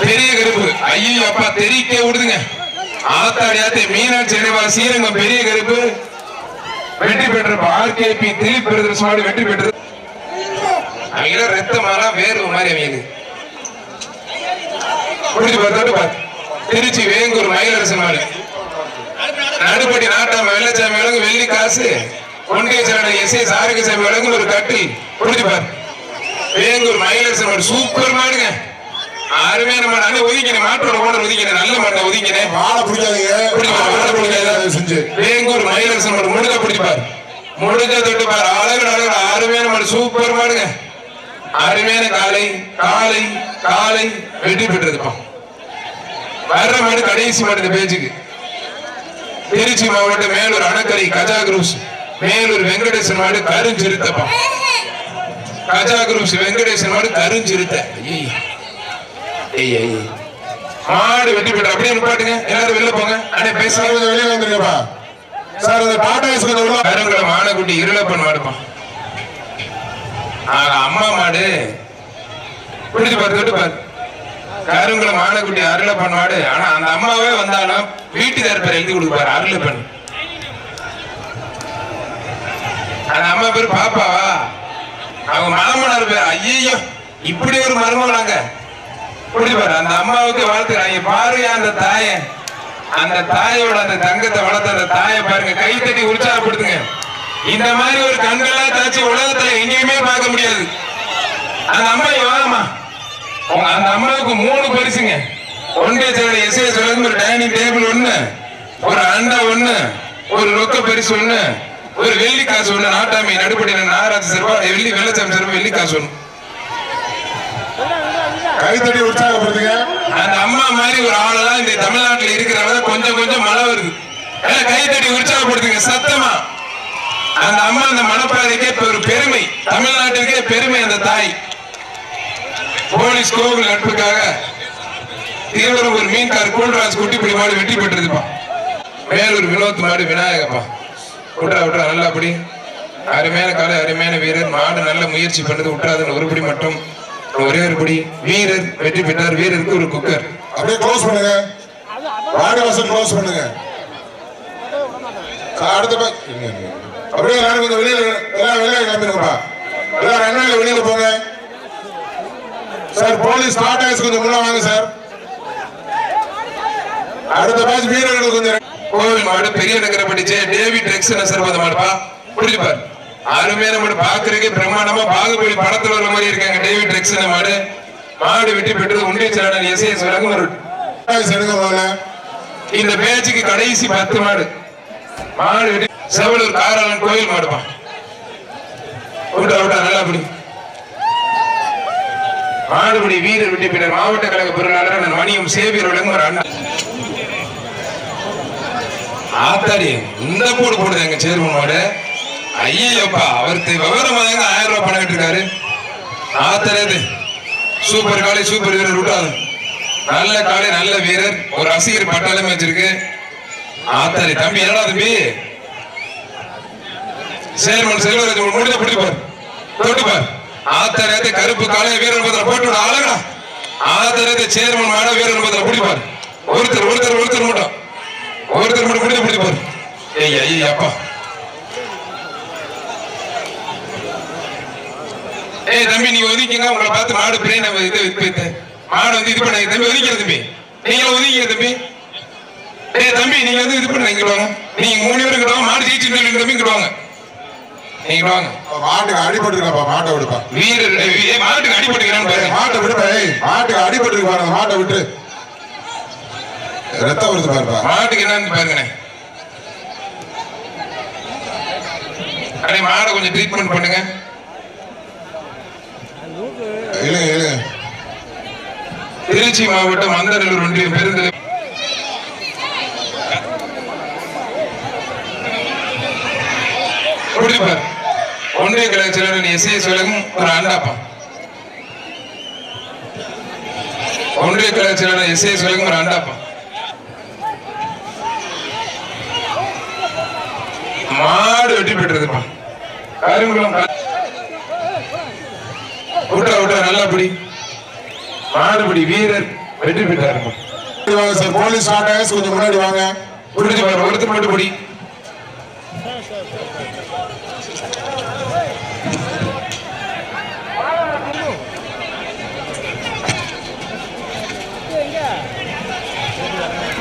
பெரிய கருப்பு. ஐயோ அப்பா தெரிக்க விடுதுங்க. ஆத்தாடியாத்தே மீனாட்சி நினைவா ஸ்ரீரங்கம் பெரிய கருப்பு. வெற்றி பெற்ற ஆர்கேபி திலீப் பிரதர்சனோடு வெற்றி பெற்றது அவங்க ரத்தமெல்லாம் வேர்வு மாதிரி அவங்க பார்த்தாட்டு பார்த்து திருச்சி வேங்கூர் மயிலரசன் மாடு. நடுப்பட்டி நாட்டாம வெள்ளச்சாமி விலங்கு வெள்ளி காசு. ஒன்றிய செயலாளர் எஸ் எஸ் ஆரோக்கியசாமி விலங்கு ஒரு கட்டில். முடிஞ்சு பாரு. வேங்கூர் மயிலரசன் மாடு சூப்பர் மாடுங்க. அருமையான மாடு அண்ணே ஒதுக்கினேன் மாட்டோட ஓனர் ஒதுக்கினேன் நல்ல மாட்டை ஒதுக்கினேன் மாலை பிடிக்காதீங்க. மாலை பிடிக்காத செஞ்சு. வேங்கூர் மயிலரசன் மாடு முழுக்க பிடிப்பார். முழுக்க தொட்டு பாரு. அழகு அழகு அருமையான மாடு சூப்பர் மாடுங்க. அருமையான காலை காலை காலை வெற்றி பெற்றதுப்பா. வர்ற மாடு கடைசி மாடு இந்த பேச்சுக்கு திருச்சி மாவட்டம் மேலூர் அணக்கரை கஜா குரூஸ். மேலூர் வெங்கடேசன் மாடு கருஞ்சிருத்தப்பா கஜா குரூஸ் வெங்கடேசன் மாடு கருஞ்சிருத்த ஐயே. மாடு வெற்றி பெற்ற அப்படியே நிப்பாட்டுங்க. எல்லாரும் வெளில போங்க. சார் பேசுங்க கொஞ்சம் வெளியே வந்துருங்கப்பா. சார் அந்த டாடா ஏஸ் கொஞ்சம் உள்ள கருங்குளம் மானக்குட்டி இருளப்பன் மாடுப்பான். ஆக அம்மா மாடு. பிடிச்சு பாரு தொட்டு பாரு. கருங்குளம் மானக்குட்டி அருளப்பன் மாடு. ஆனா அந்த அம்மாவே வந்தாலும் வீட்டுக்கார் பேர் எழுதி கொடுப்பாரு அருளப்பன். அந்த அம்மா பேர் பாப்பாவா? அவங்க மாமனார் பேர் ஐயோ இப்படி ஒரு மருமகளாங்க. பிடிச்சு பாரு அந்த அம்மாவுக்கு வாழ்த்துக்கிறாங்க பாருங்க அந்த தாயை. அந்த தாயோட அந்த தங்கத்தை வளர்த்த அந்த தாயை பாருங்க கை தட்டி உற்சாகப்படுத்துங்க. இந்த மாதிரி ஒரு கண்களா தாச்சி உலகத்துல எங்கேயுமே பார்க்க முடியாது. அந்த அம்மா இங்க உங்க அந்த அம்மாவுக்கு மூணு பரிசுங்க. ஒன்றிய செயலர் எஸ் எஸ் ஒரு டைனிங் டேபிள் ஒண்ணு ஒரு அண்டா ஒண்ணு ஒரு ரொக்க பரிசு ஒண்ணு ஒரு வெள்ளி காசு ஒண்ணு நாட்டாமை நடுப்படி நாராஜ சிறுவா வெள்ளி வெள்ளச்சாமி சிறுவா வெள்ளி காசு ஒண்ணு. கைத்தட்டி உற்சாகப்படுத்துங்க. அந்த அம்மா மாதிரி ஒரு ஆளெல்லாம் இந்த தமிழ்நாட்டுல இருக்கிறவங்க கொஞ்சம் கொஞ்சம் மழை வருது. எல்லாம் உற்சாகப்படுத்துங்க சத்தமா. அந்த அம்மா அந்த மணப்பாறைக்கே ஒரு பெருமை. தமிழ்நாட்டிற்கே பெருமை அந்த தாய். போலீஸ் கோவில் நட்புக்காக ஒரு மீன்கார் கூல்ராஜ் குட்டிப்படி மாடு வெற்றி பெற்றிருப்பா மேலூர் வினோத் மாடு விநாயகப்பா. விட்றா விட்றா நல்லா அப்படி அருமையான காலை அருமையான வீரர். மாடு நல்ல முயற்சி பண்ணது விட்டுறாதுன்னு ஒருபடி மட்டும் ஒரே ஒரு படி வீரர் வெற்றி பெற்றார். வீரருக்கு ஒரு குக்கர். அப்படியே க்ளோஸ் பண்ணுங்க. வாடி வாசல் க்ளோஸ் பண்ணுங்க. சார், அடுத்த. அப்படியே எல்லாரும் கொஞ்சம் வெளியில எல்லாம் வெளியே கிளம்பிடுங்கப்பா. எல்லாரும் என்ன வெளியில போங்க. சார் போலீஸ் டாடா ஏஸ் கொஞ்சம் முன்ன வாங்க சார். அடுத்த பேட்ச் வீரர்கள் கொஞ்சம் கோவில் மாடு பெரிய நகர படிச்ச டேவிட் ரெக்ஸ் நசர்பத மாடுப்பா புரிஞ்சுப்பார். யாருமே மாடு பாக்குறதுக்கே பிரமாண்டமா பாகுபலி படத்துல வர மாதிரி இருக்காங்க. டேவிட் ரெக்ஸன் மாடு. மாடு வெட்டி பெற்றது உண்டிய சரணன் இசையை சொல்லுங்க ஒரு இந்த பேச்சுக்கு கடைசி பத்து மாடு. மாடு வெட்டி செவலூர் காராளன் கோயில் மாடுப்பான் விட்டா விட்டா நல்லா பிடி. மாடுபடி வீரர் வெட்டி பின்னர் மாவட்ட கழக பொருளாளர் நான் மணியம் சேவியர் விளங்கும் ஒரு அண்ணா. ஆத்தாடி இந்த போடு போடுது எங்க சேர்மன் மாடு. ஐயப்பா அவருக்கு விவரமா ஆயிரம் ரூபாய் பணம் கட்டிருக்காரு. ஆத்தரது சூப்பர் காலை சூப்பர் வீரர் விட்டாது நல்ல காலை நல்ல வீரர். ஒரு ரசிகர் பட்டாளமே வச்சிருக்கு. ஆத்தாரி தம்பி என்னடா தம்பி? சேர்மன் செல்வராஜ் முடிஞ்ச பிடிப்பார் தொட்டுப்பார் தொட்டு கருப்பு காலை வீரர் பத்திர போட்டு விட அழகா ஆத்தரத்தை சேர்மன் மாட வீரர் பத்திர பிடிப்பார் ஒருத்தர் ஒருத்தர் ஒருத்தர் மட்டும். ஒருத்தர் மட்டும் முடிஞ்ச பிடிப்பார் ஏய் ஐயா அப்பா ஏய் தம்பி நீங்க ஒதுக்கிங்க. உங்களை பார்த்து மாடு பிரியாணி நம்ம இது மாடு வந்து இது பண்ண. தம்பி ஒதுக்கிற தம்பி. நீங்க ஒதுக்கிங்க தம்பி. ஏய் தம்பி நீங்க வந்து இது பண்ண இங்க வாங்க. நீங்க மூணு பேரும் வாங்க. மாடு ஜெயிச்சு தம்பி இங்கிட்டு வாங்க. நீங்க வாங்க. மாட்டுக்கு அடிபட்டு இருக்கப்பா மாட்டை விடுப்பா. வீரர் மாட்டுக்கு அடிபட்டுக்கிறான்னு மாட்டை விடுப்பா மாட்டுக்கு அடிபட்டு இருக்கு பாருங்க மாட்டை விட்டு. ரத்தம் வருது பாருப்பா. மாட்டுக்கு என்னன்னு பாருங்கண்ணே. அடே மாடை கொஞ்சம் ட்ரீட்மெண்ட் பண்ணுங்க. திருச்சி மாவட்டம் மந்தநல்லூர் ஒன்றியம் பெருந்தலை. ஒன்றிய கழக எஸ் ஏ விலகும் ஒரு ஆண்டாப்பா ஒன்றிய கழக எஸ் ஏ விலகும் ஒரு ஆண்டாப்பா மாடு வெற்றி பெற்றதுப்பா கருங்குளம் விட்டா விட்டா நல்லா பிடி. மாடுபிடி வீரர் வெற்றி வாங்க சார் போலீஸ் கான்டாக்ட்ஸ் கொஞ்சம் முன்னாடி வாங்க. புரிஞ்சு பாரு ஒருத்தர் மட்டும் பிடி.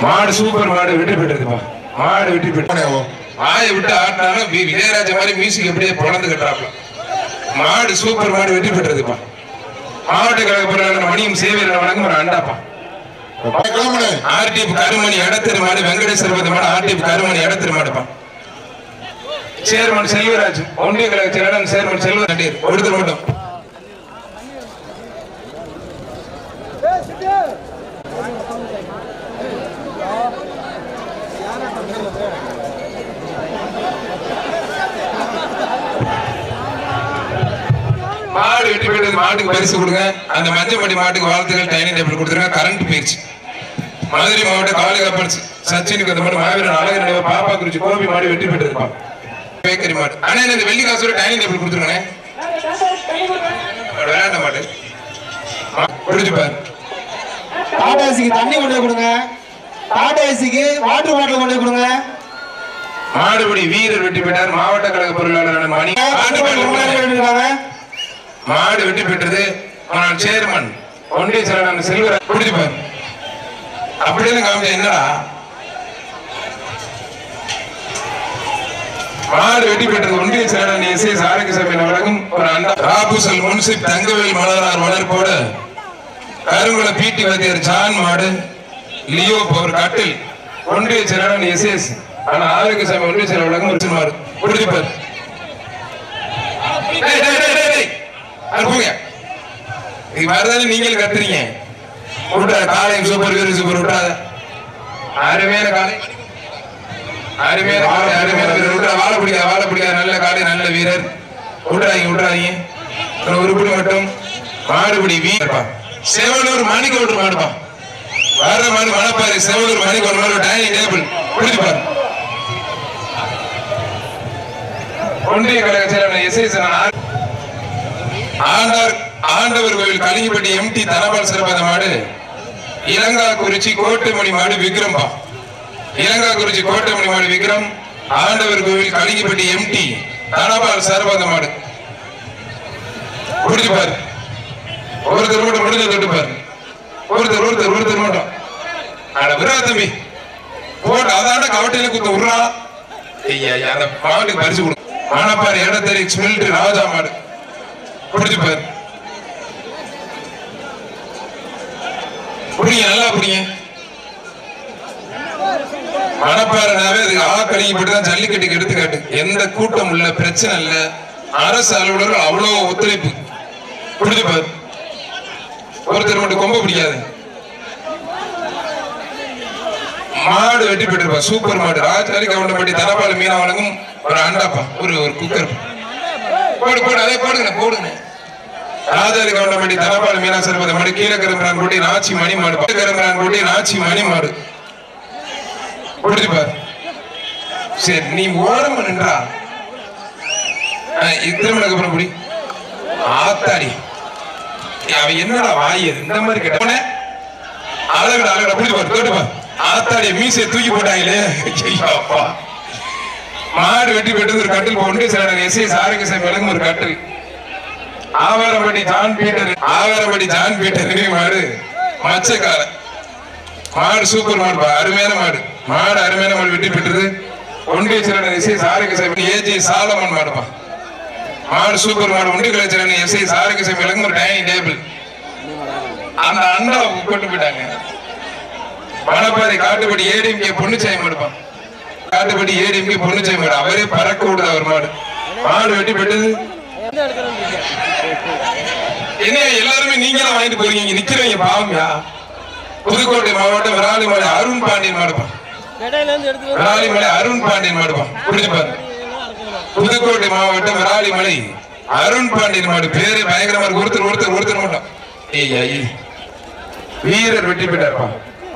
மாடு சூப்பர் மாடு வெற்றி பெற்றதுப்பா மாடு வெற்றி பெற்று போனே ஓ. வாயை விட்டு ஆட்டினாலும் விஜயராஜ மாதிரி மியூசிக் எப்படியே பொழந்து கட்டுறாப்ல மாடு சூப்பர் மாடு வெற்றி பெற்றதுப்பா. மாவட்ட கழக பொருளாளர் மணியும் சேவையில் வழங்கும் ஒரு அண்டாப்பா. ஆர்டிஎஃப் கருமணி இடத்திரு மாடு வெங்கடேஸ்வர பதி மாடு ஆர்டிஎஃப் கருமணி இடத்திரு மாடுப்பா. சேர்மன் செல்வராஜ் ஒன்றிய கழக செயலாளர் சேர்மன் செல்வராஜ் ஒருத்தர் மட்டும். மாடு போயிட்டு மாட்டுக்கு பரிசு கொடுங்க. அந்த மஞ்சப்பட்டி மாட்டுக்கு வாழ்த்துக்கள் டைனிங் டேபிள் கொடுத்துருங்க. கரண்ட் போயிடுச்சு. மதுரை மாவட்ட காவலி காப்பர்ஸ் சச்சினுக்கு அந்த மாதிரி மாவீரன் அழகு நினைவு பாப்பா குறிச்சி கோபி மாடு வெட்டி பெற்றிருப்பான். பேக்கரி மாடு. அண்ணா இந்த வெள்ளி காசோட டைனிங் டேபிள் கொடுத்துருங்கண்ணே. விளையாண்ட மாடு. புரிஞ்சு பாரு. டாடா ஏசிக்கு தண்ணி கொண்டு கொடுங்க. டாடா ஏசிக்கு வாட்டர் பாட்டில் கொண்டு கொடுங்க. மாடுபடி வீரர் வெட்டி பெற்றார். மாவட்ட கழக பொருளாளர் அண்ணன் மணி மாட்டு பால் கொடுங்க. இருக்காங்க மாடு வெட்டி பெற்றது ஆனால் சேர்மன் ஒன்றிய செயலாளர் செல்வராஜ் புரிஞ்சு அப்படின்னு காமிச்ச என்னடா? மாடு வெட்டி பெற்றது ஒன்றிய செயலாளர் எஸ் எஸ் ஆரோக்கியசாமி வழங்கும் ஒரு அண்டா. ராபுசல் முன்சிப் தங்கவேல் மலரார் வளர்ப்போடு கருங்குள பீட்டி வைத்தியர் ஜான் மாடு லியோ ஒரு கட்டில் ஒன்றிய செயலாளர் எஸ் எஸ் ஆனா ஆரோக்கியசாமி ஒன்றிய செயலாளர் வழங்கும் ஒரு மாடு. புரிஞ்சு போங்க. இது மாதிரிதானே நீங்கள் கத்துறீங்க? விட்டாத காலை சூப்பர் வீரர் சூப்பர் விட்டாத அருமையான காலை அருமையான காலை அருமையான வீரர். விட்டா வாழ பிடிக்காது வாழ பிடிக்காது நல்ல காலை நல்ல வீரர். விட்றாதீங்க விட்றாதீங்க ஒரு உருப்படி மட்டும். மாடுபிடி வீரப்பா செவலூர் மணிக்கு விட்டு மாடுப்பா வர்ற மாடு மணப்பாரு செவலூர் மணிக்கு ஒரு மாடு டைனிங் டேபிள். பிடிச்சுப்பாரு ஒன்றிய கழக செயலாளர் எஸ் எஸ் ஆண்டவர் கோவில் கலிங்கப்பட்டி எம்டி தனபால் சிறப்பாத மாடு இலங்கா குறிச்சி கோட்டைமணி மாடு விக்ரம்பா. இலங்கா குறிச்சி கோட்டைமணி மாடு விக்ரம் ஆண்டவர் கோவில் கலிங்கப்பட்டி எம்டி தனபால் சிறப்பாத மாடு. குடிச்சு பாரு. ஒருத்தர் மட்டும் முடிஞ்ச தொட்டு பாரு. ஒருத்தர் ஒருத்தர் ஒருத்தர் மட்டும். அட விரா தம்பி. போட்டு அதாண்ட கவட்டையில குத்த விடுறா. ஐயா அந்த மாட்டுக்கு பரிசு கொடு. மணப்பாறை இடத்தறி மிலிட்டரி ராஜா மாடு. பிடிச்சு பாரு. புடிங்க நல்லா புடிங்க மணப்பாறைனாவே அதுக்கு ஆக்கடிக்கப்பட்டு தான் ஜல்லிக்கட்டுக்கு எடுத்துக்காட்டு. எந்த கூட்டம் இல்ல பிரச்சனை இல்ல. அரசு அலுவலர்கள் அவ்வளவு ஒத்துழைப்பு. புடிச்சு பாரு. ஒருத்தர் மட்டும் கொம்ப பிடிக்காது. மாடு வெட்டி போயிட்டு சூப்பர் மாடு. ராஜாரி கவுண்டம்பட்டி தனபால மீனா வழங்கும் ஒரு அண்டாப்பா ஒரு ஒரு குக்கர். போடு போடு அதே போடுங்க போடுங்க. ராஜாரி கவுண்டமணி தனபால் மீனா சர்வத மணி கீழே கரும்புறான் கூட்டி நாச்சி மணி மாடு. பட்டு கரும்புறான் போட்டி நாச்சி மணி மாடு. புரிஞ்சுப்பார் சரி நீ ஓரம் நின்றா. திருமணக்கு அப்புறம் புடி. ஆத்தாடி. அவன் என்னடா வாய் இந்த மாதிரி கேட்ட. அழகடா அழகடா பிடிச்சு பாரு தோட்டு பாரு ஆத்தாடிய தூக்கி போட்டாங்களே. ஐயோ, அப்பா. மாடு வெட்டி பெற்றது ஒரு கட்டில் ஒன்றிய செயலாளர் எஸ் ஏ சாரங்க வழங்கும் ஒரு கட்டில். Avarampatti John Peter Avarampatti John Peter நினைவு மாடு மச்சக்கார மாடு சூப்பர் மாடு அருமையான மாடு. மாடு அருமையான மாடு வெட்டி பெற்றது. ஒன்றிய செயலாளர் S S Arokiasamy AG Solomon மாடுப்பா. மாடு சூப்பர் மாடு ஒன்றிய கலை செயலாளர் எஸ் எஸ் ஆரோக்கியசாமி விளங்கும் ஒரு டைனிங் டேபிள். அந்த அண்டா கொண்டு போயிட்டாங்க. மணப்பாறை காட்டுப்படி ஏடிஎம்கே பொண்ணுச்சாயம் மாடுப்பான் காட்டுப்படி ஏடிஎம்கே பொண்ணுச்சாய் மாடு. அவரே பறக்க விடுது அவர் மாடு. மாடு வெட்டி பெட்டது. என்ன எல்லாருமே நீங்க தான் வாங்கிட்டு போறீங்க. இங்க நிக்கிறவங்க பாவம்யா. புதுக்கோட்டை மாவட்டம் விராலிமலை அருண் பாண்டியன் மாடுப்பான் விராலி மலை அருண் பாண்டியன் மாடுப்பான் புரிஞ்சு பாருங்க புதுக்கோட்டை மாவட்டம் விராலிமலை அருண் பாண்டியன் மாடு. பேரு பயங்கரமா இருக்கு. ஒருத்தர் ஒருத்தர் ஒருத்தர் மட்டும். ஏய் வீரர் வெற்றி பெற்றார்ப்பா.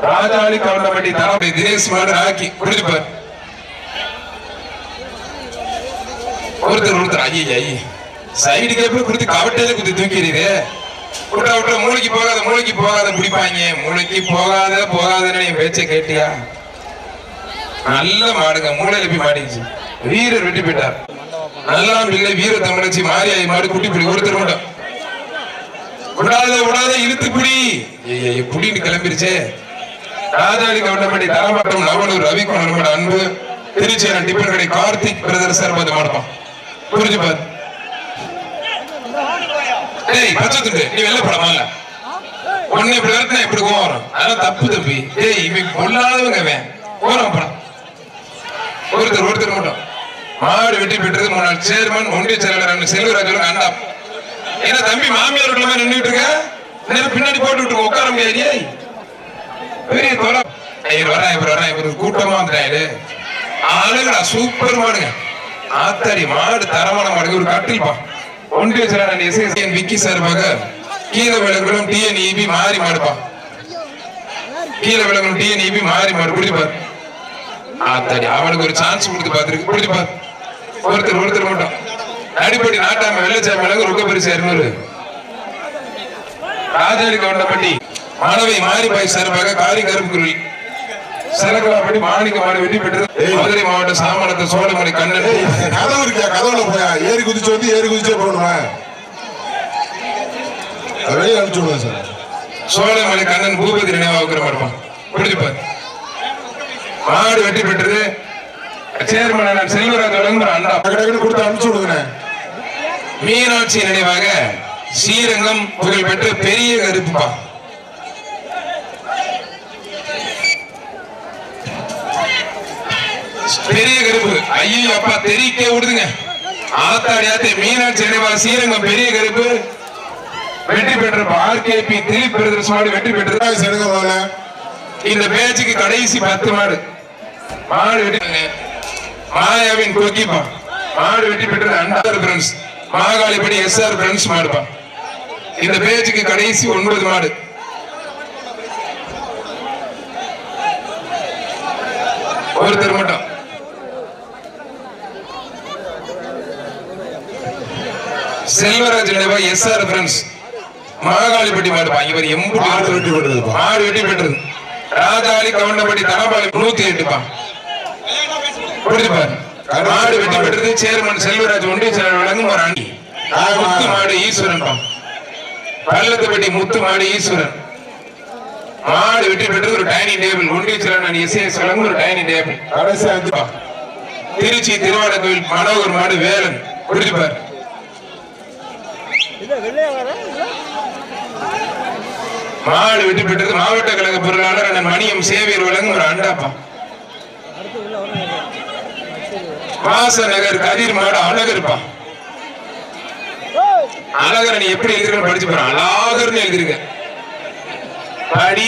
ராஜாளி கவுண்டம்பட்டி தரப்பை தினேஷ் மாடு ஆக்கி. புரிஞ்சு பாரு. ஒருத்தர் ஒருத்தர் ஐயா சைடு கேப்ல குடுத்து கவட்டையில குத்தி தூக்கிறீரு. விட்டா விட்டா மூளைக்கு போகாத மூளைக்கு போகாத பிடிப்பாங்க. மூளைக்கு போகாத போகாதன்னு என் பேச்சை கேட்டியா? நல்ல மாடுங்க மூளையில போய் மாடிச்சு வீரர் வெட்டி போயிட்டார். நல்லா பிள்ளை வீர தமிழச்சி மாரியாய் மாடு குட்டி பிடி ஒருத்தர் மட்டும் விடாத விடாத இழுத்து குடி ஏய் புடின்னு கிளம்பிருச்சே. ராஜாளி கவுண்டமணி தரமாட்டம் நவலூர் ரவி அன்பு. திருச்சி டிபன் கடை கார்த்திக் பிரதர் சார் பார்த்து மாடுப்பான். புரிஞ்சு பாரு. ஏய் பச்சை நீ வெளில படமா இல்ல உன்னை இப்படி வரத்தினா இப்படி கோவம் வரும். அதெல்லாம் தப்பு தம்பி. ஏய் இவன் கொள்ளாதவங்க அவன் கோரம் படம் ஒருத்தர் ஒருத்தர் மட்டும். மாடு வெட்டி பெற்றது முன்னாள் சேர்மன் ஒன்றிய செயலாளர் செல்வராஜ் அண்ணா. ஏன்னா தம்பி மாமியார் வீட்டுல நின்றுட்டு இருக்க? நேரம் பின்னாடி போட்டு விட்டு உட்கார முடியாது. ஏய். பெரிய தொலை. இவர் வரேன் இவர் வரா இவர் கூட்டமா வந்துட்டாரு. ஆளுங்கடா சூப்பர் மாடுங்க. ஆத்தாடி மாடு தரமான மாடு. ஒரு கட்டில்பா. ஒன்றிய செயலாளர் எஸ்எஸ்என் விக்கி சார்பாக கீழே விலங்குகளும் டிஎன்இபி மாறி மாடுப்பா. கீழே விலங்குகளும் டிஎன்இபி மாறி மாடு. குடிப்பார் ஆத்தாடி அவனுக்கு ஒரு சான்ஸ் கொடுத்து பார்த்துருக்கு புரிஞ்சு ஒருத்தர் ஒருத்தர் மட்டும். அடிப்படி நாட்டாம வெள்ளச்சாமி மிளகு ரொம்ப பெருசு இருநூறு. ராஜாளி கவுண்டப்பட்டி. மாணவி மாறி பாய் சார்பாக காரி கருப்புக்குருவி சிறகலாப்பட்டி மாணிக்க மாடு வெற்றி பெற்றது மதுரை மாவட்டம் சாமணத்து சோழமணி கண்ணன். கதவு இருக்கியா கதவுல போயா? ஏறி குதிச்சு வந்து ஏறி குதிச்சே போகணுமா வெளியே அனுப்பிச்சு சார். சோழமணி கண்ணன் பூபதி நினைவாக்குற மாடுப்பான் புரிஞ்சு பாரு மாடு வெற்றி பெற்றது. சேர்மன் அண்ணன் செல்வராஜ் வழங்குற அண்ணா. டக்கு டக்குன்னு கொடுத்து அனுப்பிச்சு விடுங்கண்ணே. மீனாட்சி நினைவாக ஸ்ரீரங்கம் புகழ்பெற்ற பெரிய கருப்புப்பா பெரிய கருப்பு. ஐயோ அப்பா தெரிக்க விடுதுங்க. ஆத்தாடி ஆத்தே மீனாட்சி நினைவாக ஸ்ரீரங்கம் பெரிய கருப்பு. வெற்றி பெற்ற ஆர்கேபி திலீப் பிரதர்ஸ் மாடு வெற்றி பெற்றது. சரிங்க முதல்ல. இந்த பேச்சுக்கு கடைசி பத்து மாடு. மாடு வெட்டி மாயாவின் கொக்கிப்பா மாடு வெட்டி பெற்றது அண்டார் ஃப்ரெண்ட்ஸ் மாகாளிப்படி எஸ்ஆர் ஃப்ரெண்ட்ஸ் மாடுப்பா இந்த பேச்சுக்கு கடைசி ஒன்பது மாடு. ஒருத்தர் மட்டும். செல்வராஜ் நினைவா எஸ்ஆர் ஃப்ரெண்ட்ஸ் மாகாளிப்பட்டி மாடுப்பா. இவர் எம்புட்டு மாடு வெட்டி விடுறதுப்பா. மாடு வெட்டி பெற்றது ராஜாளி கவுண்டப்பட்டி தனபாலி நூத்தி எட்டுப்பா. புரிஞ்சு பாரு. மாடு வெட்டி பெற்றது சேர்மன் செல்வராஜ் ஒன்றிய செயலாளர் வழங்கும் ஒரு அணி. முத்து மாடு ஈஸ்வரன் பா பள்ளத்துப்பட்டி முத்து மாடு ஈஸ்வரன். மாடு வெட்டி பெற்றது ஒரு டைனிங் டேபிள். ஒன்றிய செயலாளர் எஸ்ஏஎஸ் வழங்கும் ஒரு டைனிங் டேபிள். திருச்சி திருவாட கோவில் மனோகர் மாடு வேலன். புரிஞ்சு பாரு. மாடு வெட்டி பெற்றது மாவட்ட கழக பொருளாளர் அண்ணன் மணியம் சேவியர் வழங்கும் ஒரு அண்டாப்பா வாச நகர் கதிர் மாடு அழகர்ப்பா அழகர் நீ எப்படி எழுதிருக்க படிச்சு பாரு. அழகர்னு எழுதிருக்க படி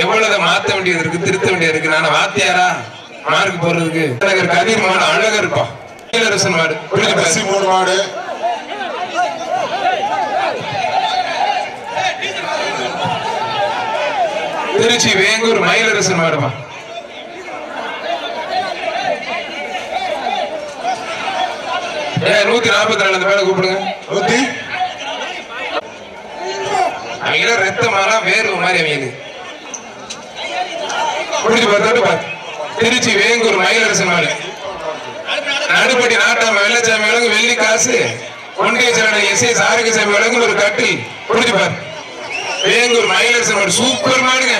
எவ்வளவு மாத்த வேண்டியது இருக்கு திருத்த வேண்டியது இருக்கு. நான் வாத்தியாரா? மார்க் போடுறதுக்கு. நகர் கதிர் மாடு அழகர்ப்பா இளரசன் மாடு. மூணு மாடு. திருச்சி வேங்கூர் மயிலரசன் ஏ நூத்தி நாற்பத்தி அந்த மேல கூப்பிடுங்க. நூத்தி? அவங்க ரத்தமாலாம் வேர்வை மாதிரி அவங்க புரிஞ்சு பார்த்தாட்டு பாரு. திருச்சி வேங்கூர் மயிலரசன் மாடு. நடுப்பட்டி நாட்டாம வெள்ளச்சாமி விலங்கு வெள்ளி காசு ஒன்றிய செயலாளர் எஸ் எஸ் ஆரோக்கியசாமி விலங்கு ஒரு கட்டில். புரிஞ்சு பாரு. வேங்கூர் மயிலரசன் மாடு சூப்பர் மாடுங்க.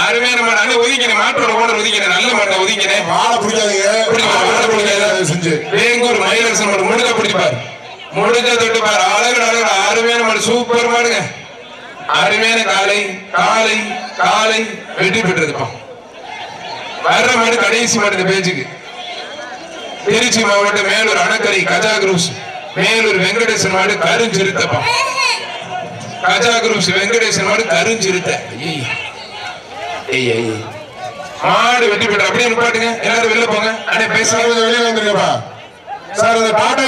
அருமையான மாடு. அண்ணே ஒதுக்கினேன் மாட்டோட ஓனர் ஒதுக்கினேன் நல்ல மாட்டை ஒதுக்கினேன் மாலை பிடிக்காதீங்க. பிடிக்காத, மாடை பிடிக்காத. செஞ்சு வேங்கூர் மயிலரசன் மாடு முழுக்க பிடிப்பார் முழுக்க தொட்டு பாரு. அழகு அழகு அருமையான மாடு சூப்பர் மாடுங்க. அருமையான காலை காலை காலை வெற்றி பெற்றதுப்பா. வர்ற மாடு கடைசி மாடு இந்த பேச்சுக்கு திருச்சி மாவட்டம் மேலூர் அணக்கரை கஜா குரூப்ஸ் மேலூர் வெங்கடேசன் மாடு கருஞ்சிருத்தப்பா ராஜா குரூப்ஸ் வெங்கடேசன் மாடு கருஞ்சிருத்த மாடு வெட்டி பெற்ற அப்படியே நிப்பாட்டுங்க. எல்லாரும் வெளில போங்க. அண்ணே பேசுறது வெளியில வெளியே வந்துருங்கப்பா. சார் அந்த டாடா